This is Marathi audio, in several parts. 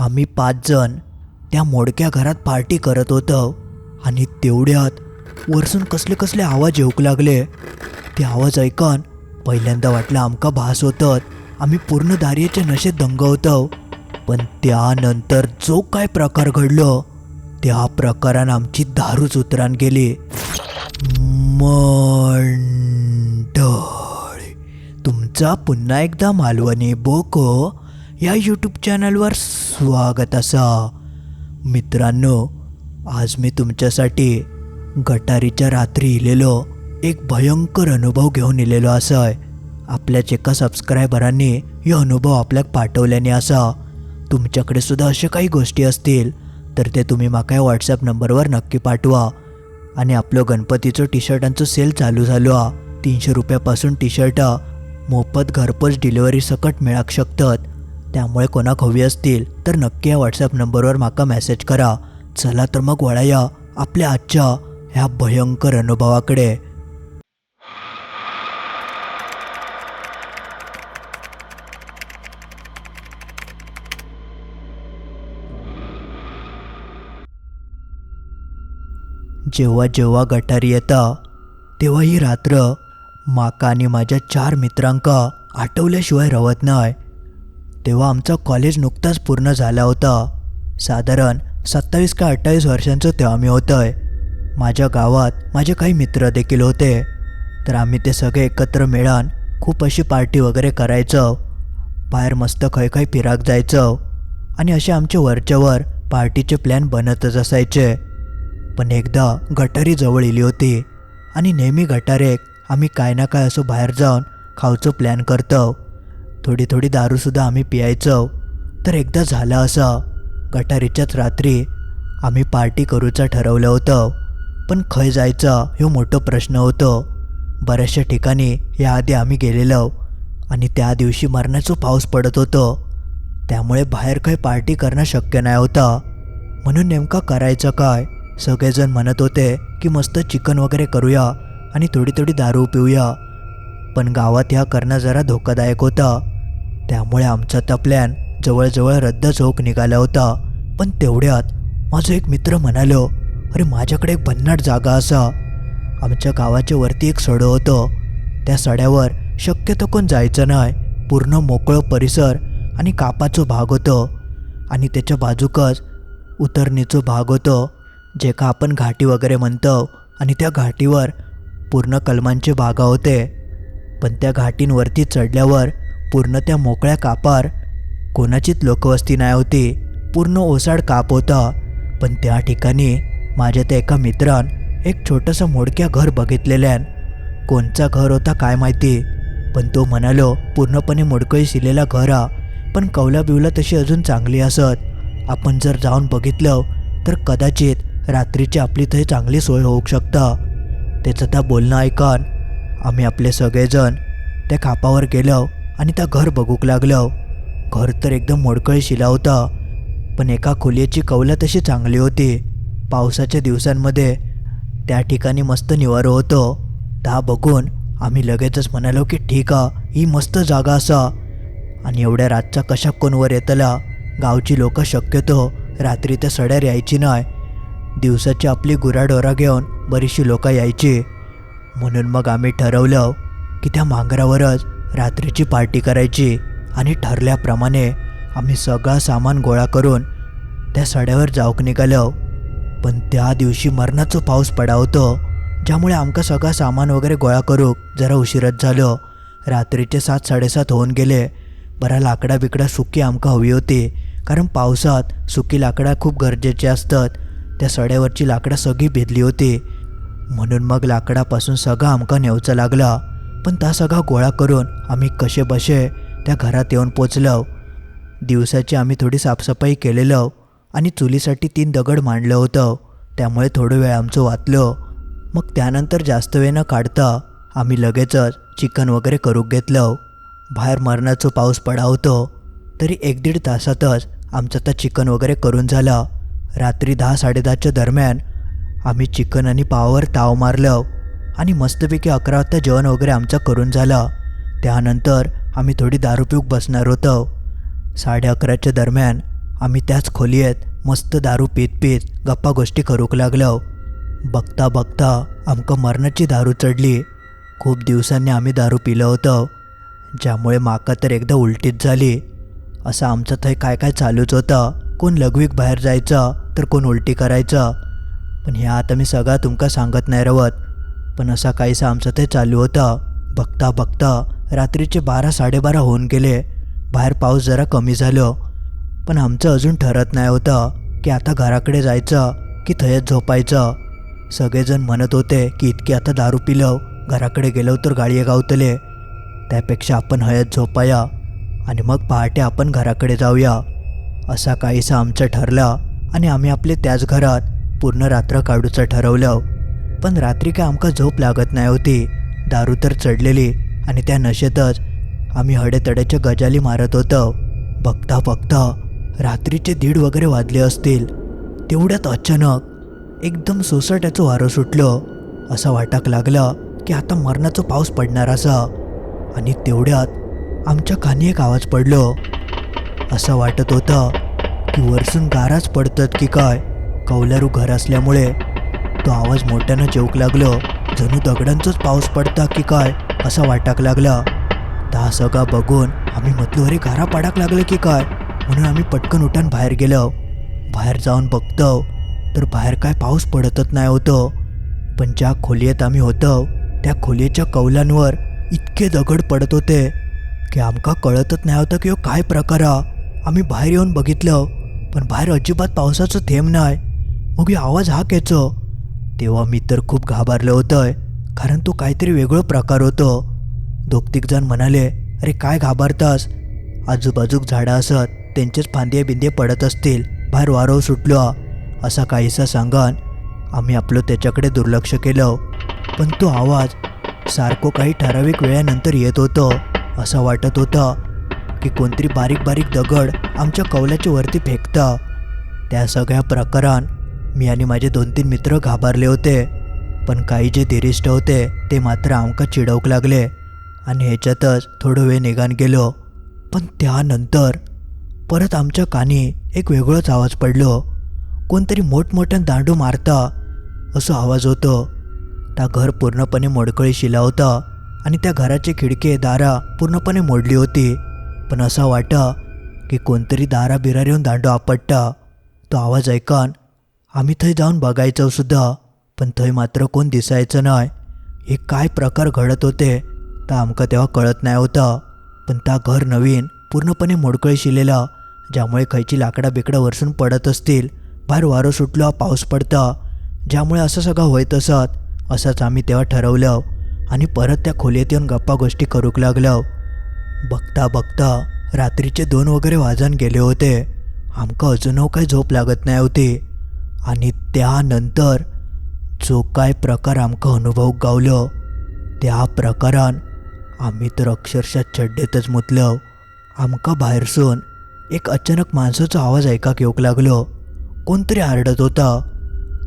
आम्ही पाचजण त्या मोडक्या घरात पार्टी करत होतो आणि तेवढ्यात वरसून कसले कसले आवाज येऊक लागले. ते आवाज ऐकून पहिल्यांदा वाटलं आमका भास होतत. आम्ही पूर्ण दार्याच्या नशेत दंग होतो. पण त्यानंतर जो काय प्रकार घडलो त्या प्रकारानं आमची दारूच उतरान गेली. मंडळी तुमचा पुन्हा एकदा मालवणी बोको. या यूट्यूब चॅनलवर स्वागत असा. मित्रांनो आज मी तुमच्यासाठी गटारीच्या रात्री इलेलो एक भयंकर अनुभव घेऊन इलेलो असाय. आपल्याच एका सबस्क्रायबरांनी हे अनुभव आपल्याक पाठवल्याने असा. तुमच्याकडे सुद्धा अशा काही गोष्टी असतील तर ते तुम्ही म्हाका व्हॉट्सॲप नंबरवर नक्की पाठवा. आणि आपलं गणपतीचं टी शर्टांचं सेल चालू झालो. तीनशे रुपयापासून टी शर्ट मोफत घरपोच डिलिव्हरी सकट मिळाक शकतात. त्यामुळे कोणाक हवी असतील तर नक्की या व्हॉट्सॲप नंबरवर माका मेसेज करा. चला तर मग वळाया आपल्या आजच्या ह्या भयंकर अनुभवाकडे. जेव्हा जेव्हा गटारी येता तेव्हा ही रात्र माका आणि माझ्या चार मित्रांका आठवल्याशिवाय रवत नाही तेव्हा आमचा कॉलेज नुकताच पूर्ण झाला होता. साधारण सत्तावीस का अठ्ठावीस वर्षांचं तेव्हा मी होतंय. माझ्या गावात माझे काही मित्र देखील होते. तर आम्ही ते सगळे एकत्र मिळून खूप अशी पार्टी वगैरे करायचं. बाहेर मस्त खै खै फिराक जायचं. आणि असे आमचे वरच्यावर पार्टीचे प्लॅन बनतच असायचे. पण एकदा गटारी जवळ इली होती. आणि नेहमी गटारेक आम्ही काय ना काय असं बाहेर जाऊन खाऊचं प्लॅन करतो. थोडी थोडी दारूसुद्धा आम्ही पियायचो. तर एकदा झालं असं. गटारीच्याच रात्री आम्ही पार्टी करूचं ठरवलं होतं. पण खय जायचं हे मोठं प्रश्न होतं. बऱ्याचशा ठिकाणी याआधी आम्ही गेलेलो आणि त्या दिवशी मरणाचं पाऊस पडत होतो. त्यामुळे बाहेर काही पार्टी करणं शक्य नाही होतं. म्हणून नेमका करायचं काय? सगळेजण म्हणत होते की मस्त चिकन वगैरे करूया आणि थोडी थोडी दारू पिऊया. पण गावात ह्या करणं जरा धोकादायक होता. त्यामुळे आमचा तर प्लॅन जवळजवळ रद्दच होक निघाला होता. पण तेवढ्यात माझा एक मित्र म्हणालो अरे माझ्याकडे एक भन्नाट जागा असा. आमच्या गावाच्या वरती एक सडं होतं. त्या सड्यावर शक्यतो कोण जायचं नाही पूर्ण मोकळं परिसर आणि कापाचं भाग होतं. आणि त्याच्या बाजूकच उतरणीचं भाग होतं जे का आपण घाटी वगैरे म्हणतो आणि त्या घाटीवर पूर्ण कलमांचे बागा होते. पण त्या घाटींवरती चढल्यावर पूर्ण त्या मोकळ्या कापार कोणाचीच लोकवस्ती नाही होती. पूर्ण ओसाड काप होता. पण त्या ठिकाणी माझ्या त्या एका मित्रान एक छोटंसं मोडक्या घर बघितलेल्यान. कोणचा घर होता काय माहिती? पण तो म्हणालो पूर्णपणे मोडकळी शिलेला घर हा. पण कवला बिवला तशी अजून चांगली असत. आपण जर जाऊन बघितलं तर कदाचित रात्रीची आपली तरी चांगली सोय होऊ शकता. त्याचं त्या बोलणं ऐकून आम्ही आपले सगळेजण त्या खापावर गेलो. आणि त्या घर बघूक लागलं घर तर एकदम मोडकळी शिला होता पण एका खोलीची कौला तशी चांगली होती. पावसाच्या दिवसांमध्ये त्या ठिकाणी मस्त निवारो होतो. ता बघून आम्ही लगेचच म्हणालो की ठीक आ ही मस्त जागा असा. आणि एवढ्या रातचा कशा कोणवर येतला? गावची लोक शक्यतो रात्री त्या सड्यार यायची नाही दिवसाची आपली गुराढोरा घेऊन बरीचशी लोकं यायची. म्हणून मग आम्ही ठरवलं की त्या मांगरावरच रात्रीची पार्टी करायची आणि ठरल्याप्रमाणे आम्ही सगळा सामान गोळा करून त्या सड्यावर जाऊक निघालो. पण त्या दिवशी मरणाचं पाऊस पडा होतो ज्यामुळे आमका सगळा सामान वगैरे गोळा करूक जरा उशीरच झालो. रात्रीचे सात साडेसात होऊन गेले. बरा लाकडा बिकडा सुकी आमका हवी होती कारण पावसात सुकी लाकडा खूप गरजेचे असतात. त्या सड्यावरची लाकडं सगळी भिजली होती. म्हणून मग लाकडापासून सगळा आमका नेवचा लागला. पण त्या सगळा गोळा करून आम्ही कसे बसे त्या घरात येऊन पोचलो. दिवसाची आम्ही थोडी साफसफाई केलेलं आणि चुलीसाठी तीन दगड मांडलं होतं. त्यामुळे थोडं वेळ आमचं वाचलं. मग त्यानंतर जास्त वेळ न काढता आम्ही लगेचच चिकन वगैरे करू घेतलं. बाहेर मरणाचं पाऊस पडा होतो. तरी एक दीड तासातच आमचं तर चिकन वगैरे करून झालं. रात्री दहा साडेदहाच्या दरम्यान आम्ही चिकन आणि पावावर ताव मारलं. आणि मस्तपैकी अकरा वाजता जेवण वगैरे आमचं करून झालं. त्यानंतर आम्ही थोडी दारू पिऊक बसणार होतो. साडे अकराच्या दरम्यान आम्ही त्याच खोलीत मस्त दारू पीत पीत गप्पा गोष्टी करूक लागलो. बघता बघता आमकं मरणाची दारू चढली. खूप दिवसांनी आम्ही दारू पिलो होतं. ज्यामुळे माका तर एकदा उलटीच झाली. असं आमचं थंय काय काय चालूच होतं. कोण लघवीक बाहेर जायचं तर कोण उलटी करायचं. पण ह्या आता मी सगळा तुमका सांगत नाही रवत. पण असा काहीसा आमचं ते चालू होतं. बघता बघता रात्रीचे बारा साडेबारा होऊन गेले. बाहेर पाऊस जरा कमी झालं. पण आमचं अजून ठरत नाही होतं की आता घराकडे जायचं की थयच झोपायचं. सगळेजण म्हणत होते की इतकी आता दारू पिलं घराकडे गेलो तर गाळी गावतले. त्यापेक्षा आपण हयत झोपाया आणि मग पहाटे आपण घराकडे जाऊया. असा काहीसा आमचं ठरलं आणि आम्ही आपले त्याच घरात पूर्ण रात्र काढूचं ठरवलं. पण रात्री काय आमका झोप लागत नाही होती. दारू तर चढलेली आणि त्या नशेतच आम्ही हडेतड्याच्या गजाली मारत होतो. बघता बघता रात्रीचे दीड वगैरे वाजले असतील. तेवढ्यात अचानक एकदम सोसाट्याचं वारं सुटलं. असं वाटाक लागलं की आता मरणाचा पाऊस पडणार असा. आणि तेवढ्यात आमच्या कानी एक आवाज पडलो. असं वाटत होतं की वरसून गाराच पडतात की काय? कौलारू घर असल्यामुळे तो आवाज मोठ्यानं जेवक लागलो. जणू दगडांचंच पाऊस पडता की काय असं वाटाक लागला. ता सगळा बघून आम्ही म्हटलो अरे घरा पाडाक लागलं की काय? म्हणून आम्ही पटकन उठान बाहेर गेलो. बाहेर जाऊन बघतो तर बाहेर काय पाऊस पडतच नाही होतं. पण ज्या खोलीत आम्ही होतो त्या खोलीच्या कौलांवर इतके दगड पडत होते की आमका कळतच नाही होतं की हो काय प्रकार हा. आम्ही बाहेर येऊन बघितलं पण बाहेर अजिबात पावसाचं थेंब नाही. मग आवाज हा केचो? तेव्हा मी तर खूप घाबरलं होतं कारण तो काहीतरी वेगळं प्रकार होतो. दोग जण म्हणाले अरे काय घाबरतास? आजूबाजूक झाडं असत त्यांचेच फांदे बिंदे पडत असतील बाहेर वारव सुटलो. असा काहीसा सांगान आम्ही आपलं त्याच्याकडे दुर्लक्ष केलं. पण तो आवाज सारखो काही ठराविक वेळानंतर येत होतो असं वाटत होतं की कोणतरी बारीक बारीक दगड आमच्या कौलाच्या वरती फेकता. त्या सगळ्या प्रकारान मी आणि माझे दोन तीन मित्र घाबरले होते. पण काही जे धीरिष्ट होते ते मात्र आमका चिडवूक लागले आणि ह्याच्यातच थोडं वेळ निघान गेलो. पण त्यानंतर परत आमच्या कानी एक वेगळंच आवाज पडलो. कोणतरी मोठमोठ्यानं दांडू मारता असं आवाज होतो. त्या घर पूर्णपणे मोडकळी शिला होता आणि त्या घराची खिडकी दारा पूर्णपणे मोडली होती. पण असं वाटा की कोणतरी दारा बिरार येऊन दांडू आपटता. तो आवाज ऐकान आम्ही थंय जाऊन बघायचो सुद्धा पण थंय मात्र कोण दिसायचं नाही हे काय प्रकार घडत होते तर आमका तेव्हा कळत नाही होता. पण त्या घर नवीन पूर्णपणे मोडकळी शिलेला ज्यामुळे खयची लाकडा बिकडा वरसून पडत असतील बाहेर वारं सुटलं पाऊस पडता. ज्यामुळे असं सगळं होत असत असंच आम्ही तेव्हा ठरवलं. आणि परत त्या खोलीत येऊन गप्पा गोष्टी करूक लागलो. बघता बघता रात्रीचे दोन वगैरे वाजन गेले होते. आमका अजूनही काही झोप लागत नाही होती. आणि त्यानंतर जो काय प्रकार आमकां अनुभव गावलो त्या प्रकारान आम्ही तर अक्षरशः चड्डेतच मुतलो. आमका बाहेरसून एक अचानक माणसाचा आवाज ऐकाक येऊक लागलो. कोणतरी आरडत होता.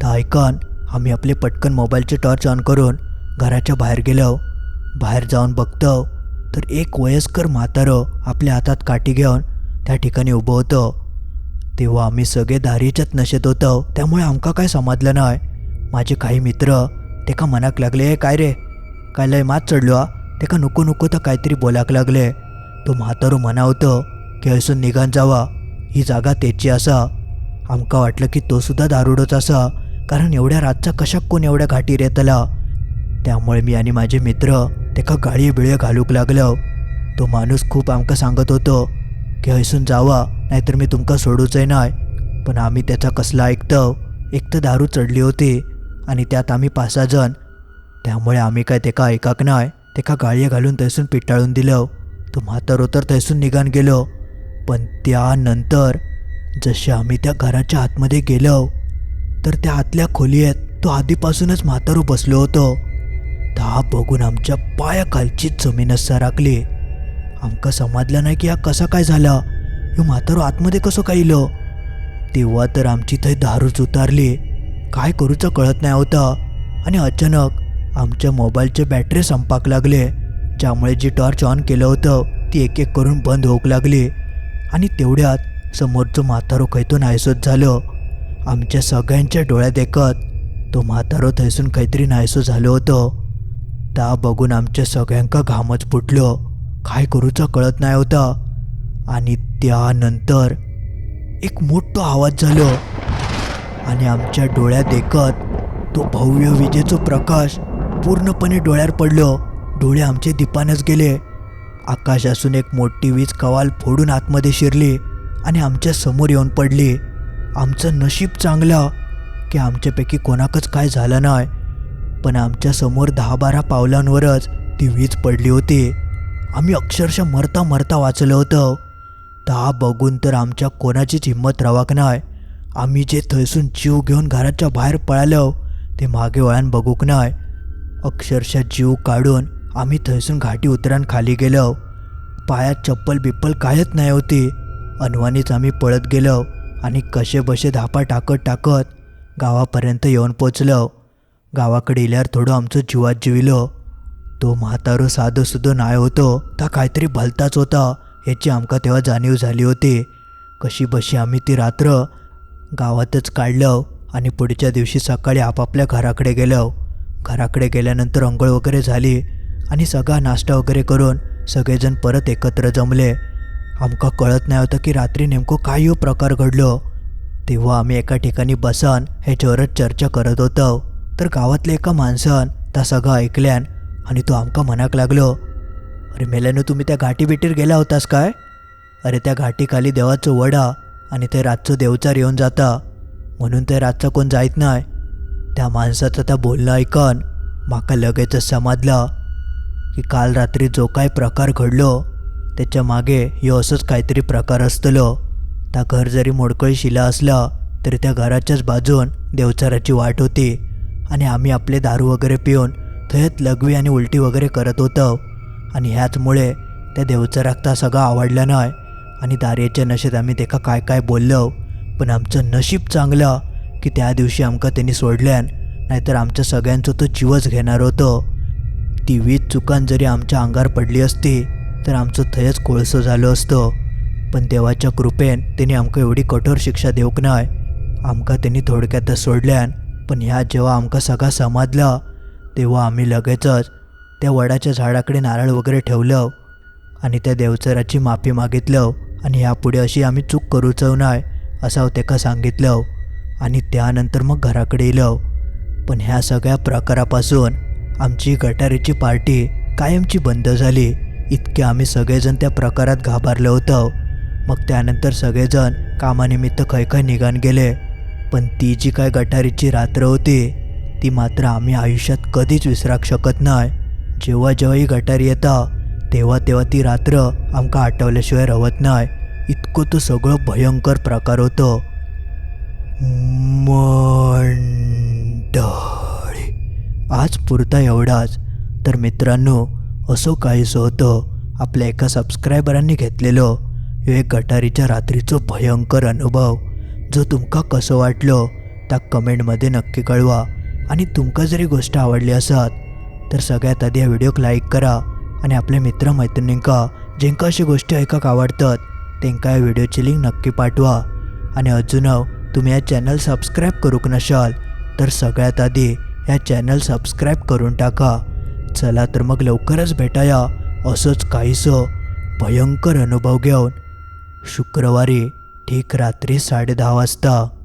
त्या ऐकान आम्ही आपले पटकन मोबाईलचे टॉर्च ऑन करून घराच्या बाहेर गेलो. बाहेर जाऊन बघतो तर एक वयस्कर म्हातारं आपल्या हातात काठी घेऊन त्या ठिकाणी उभं होतं. तेव्हा आम्ही सगळे दारीच्याच नशेत होतो. त्यामुळे आमका काय समजलं नाही. माझे काही मित्र तेका मनाक लागले काय रे? काय लय मात चढलो हा? तेका नको नको तर काहीतरी बोलाक लागले. तो म्हातारो म्हणावतो की हयसून निघान जावा. ही जागा त्याची असा. आमका वाटलं की तो सुद्धा दारुडोच असा. कारण एवढ्या रातचा कशाक कोण एवढ्या घाटीर येतला त्यामुळे मी आणि माझे मित्र तेका गाळी बिळे घालूक लागलो. तो माणूस खूप आमका सांगत होतो की हयसून जावा नाहीतर मी तुमका सोडूचंय नाय. पण आम्ही त्याचा कसला ऐकतो एक तर दारू चढली होती आणि त्यात आम्ही पाच सहा जण. त्यामुळे आम्ही काय तेका ऐकाक नाय तेका गाळये घालून थंयसून पिटाळून दिलं तो म्हातारो तर थंयसून निघान गेलो. पण त्यानंतर जसे आम्ही त्या घराच्या आतमध्ये गेलो तर त्या आतल्या खोलीत तो आधीपासूनच म्हातारो बसलो होतो. ता बघून आमच्या पायाखालचीच जमीनच सरकली. आमका समजलं नाही की हा कसा काय झाला. हे म्हातारो आतमध्ये कसं काय इलो? तेव्हा तर आमची थंय दारूच उतारली. काय करूचं कळत नाही होतं. आणि अचानक आमच्या मोबाईलचे बॅटरी संपाक लागले. ज्यामुळे जी टॉर्च ऑन केलं होतं ती एक एक करून बंद होऊक लागली. आणि तेवढ्यात समोरचं म्हातारो खैतून नायसोच झालो. आमच्या सगळ्यांच्या डोळ्यात एकत तो म्हातारो थैसून काहीतरी नायसो झालो होतो. ता बघून आमच्या सगळ्यांका घामच फुटलो. काय करूचं कळत नाही होतं. आणि त्यानंतर एक मोठा आवाज झालो. आणि आमच्या डोळ्यात देखत तो भव्य विजेचो प्रकाश पूर्णपणे डोळ्यावर पडलो. डोळे आमचे दीपानच गेले. आकाशातून एक मोठी वीज कवाल फोडून आतमध्ये शिरली आणि आमच्यासमोर येऊन पडली. आमचं नशीब चांगलं की आमच्यापैकी कोणाकच काय झालं नाही. पण आमच्यासमोर दहा बारा पावलांवरच ती वीज पडली होती. आम्ही अक्षरशः मरता मरता वाचलो होतो. ता बघून तर आमच्या कोणाचीच हिंमत रवाक नाही आम्ही जे थंयसून जीव घेऊन घराच्या बाहेर पळालो ते मागे वळण बघूक नाही अक्षरशः जीव काढून आम्ही थंयसून घाटी उतरान खाली गेलो. पायात चप्पल बिप्पल कायच नाही होती. अनवानीच आम्ही पळत गेलो आणि कसे बसे धापा टाकत टाकत गावापर्यंत येऊन पोचलो. गावाकडे इल्यावर थोडं आमचं जीवात जिविलो. तो म्हातारो साधो सुद्धा नाही होतो ता काहीतरी भलताच होता याची आमका तेव्हा जाणीव झाली होती. कशी बशी आम्ही ती रात्र गावातच काढलं आणि पुढच्या दिवशी सकाळी आपापल्या घराकडे गेलो घराकडे गेल्यानंतर अंघोळ वगैरे झाली आणि सगळा नाश्ता वगैरे करून सगळेजण परत एकत्र जमले. आमका कळत नाही होतं की रात्री नेमकं काय हो प्रकार घडलो. तेव्हा आम्ही एका ठिकाणी बसन ह्याच्यावरच चर्चा करत होतो तर गावातल्या एका माणसान त्या सगळं ऐकल्यान आणि तो आमका म्हणाक लागलो अरे मेल्यानं तुम्ही त्या घाटी बिटीर गेला होतास काय? अरे त्या घाटीखाली देवाचं वडा आणि ते रातचं देवचार येऊन जाता म्हणून ते रातचं कोण जायत नाही त्या माणसाचं त्या बोलणं ऐकन माका लगेचच समजलं की काल रात्री जो काय प्रकार घडलो त्याच्यामागे ह्यो असंच काहीतरी प्रकार असतलो. त्या घर जरी मोडकळी शिला असला तरी त्या घराच्याच बाजून देवचाराची वाट होती आणि आम्ही आपले दारू वगैरे पिऊन थंयच लघवी आणि उलटी वगैरे करत होतो. आणि ह्याचमुळे त्या देवचं रक्ता सगळा आवडला नाही. आणि दारेच्या नशेत आम्ही तेका काय काय बोललो. पण आमचं नशीब चांगलं की त्या दिवशी आमकां त्यांनी सोडल्यान नाहीतर आमच्या सगळ्यांचं तो जीवच घेणार होतो. ती वीज चुकान जरी आमच्या अंगार पडली असती तर आमचं थयच कोळसं झालं असतं. पण देवाच्या कृपेन त्यांनी आमकां एवढी कठोर शिक्षा देऊक नाय आमकां त्यांनी थोडक्यातच सोडल्यान पण ह्या जेव्हा आमकां सगळा समजला तेव्हा आम्ही लगेचच त्या वडाच्या झाडाकडे नारळ वगैरे ठेवलं आणि त्या देवचराची माफी मागितलं आणि यापुढे अशी आम्ही चूक करूचव नाही असं तेका सांगितलं. आणि त्यानंतर मग घराकडे येलो. पण ह्या सगळ्या प्रकारापासून आमची गटारीची पार्टी कायमची बंद झाली. इतके आम्ही सगळेजण त्या प्रकारात घाबरलो होतो. मग त्यानंतर सगळेजण कामानिमित्त खै निघान गेले. पण ती जी काय गटारीची रात्र होती ती मात्र आम्ही आयुष्यात कधीच विसराक शकत नाही. जेव्हा जेव्हा ही गटारी येता तेव्हा तेव्हा ती रात्र आमका आठवल्याशिवाय रवत नाही. इतकं तो सगळं भयंकर प्रकार होतो. मंडळी आज पुरता एवढाच. तर मित्रांनो असं काहीसं होतं. आपल्या एका सबस्क्रायबरांनी घेतलेलो ह्यो एक गटारीच्या रात्रीचो भयंकर अनुभव. जो तुमका कसं वाटलो त्या कमेंटमध्ये नक्की कळवा. आणि तुमका जरी गोष्ट आवडली असत तर सगळ्यात आधी या व्हिडिओक लाईक करा आणि आपल्या मित्रमैत्रिणींका जेंका अशी गोष्टी ऐकाक आवडतात तेंका या व्हिडिओची लिंक नक्की पाठवा. आणि अजून तुम्ही या चॅनल सबस्क्राईब करूक नशाल तर सगळ्यात आधी या चॅनल सबस्क्राईब करून टाका. चला तर मग लवकरच भेटाया असंच काहीसं भयंकर अनुभव घेऊन. शुक्रवारी ठीक रात्री साडे वाजता.